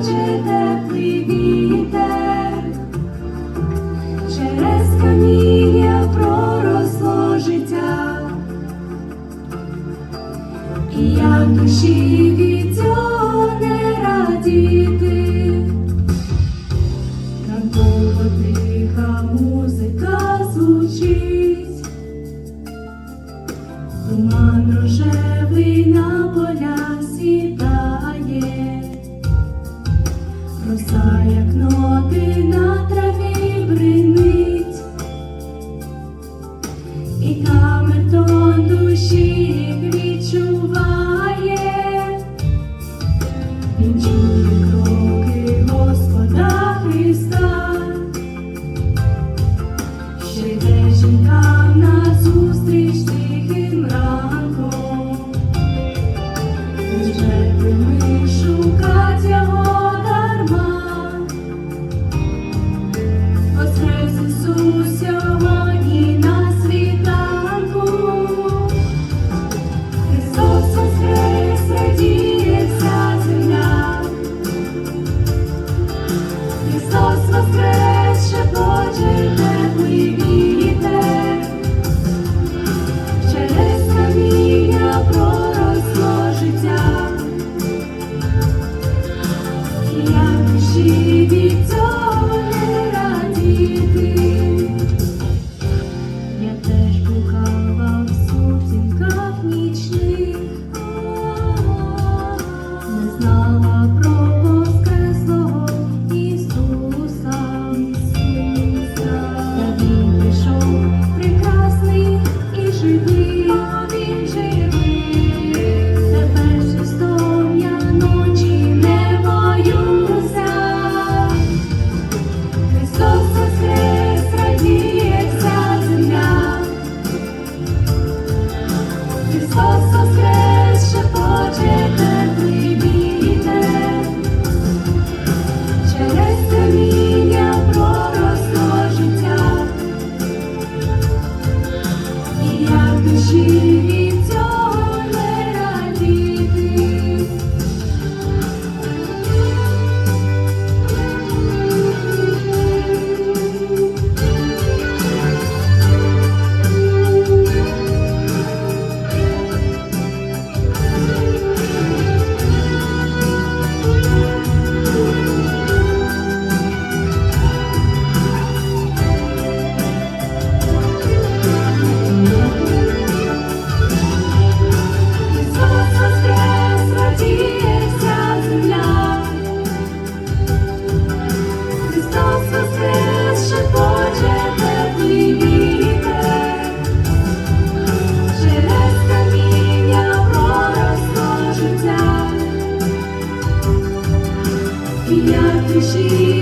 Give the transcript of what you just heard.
плаче теплий вітер, через каміння проросло життя, і я душі від не радіти, такого тиха музика звучить, туман рожевий на полях сідає як ноти на see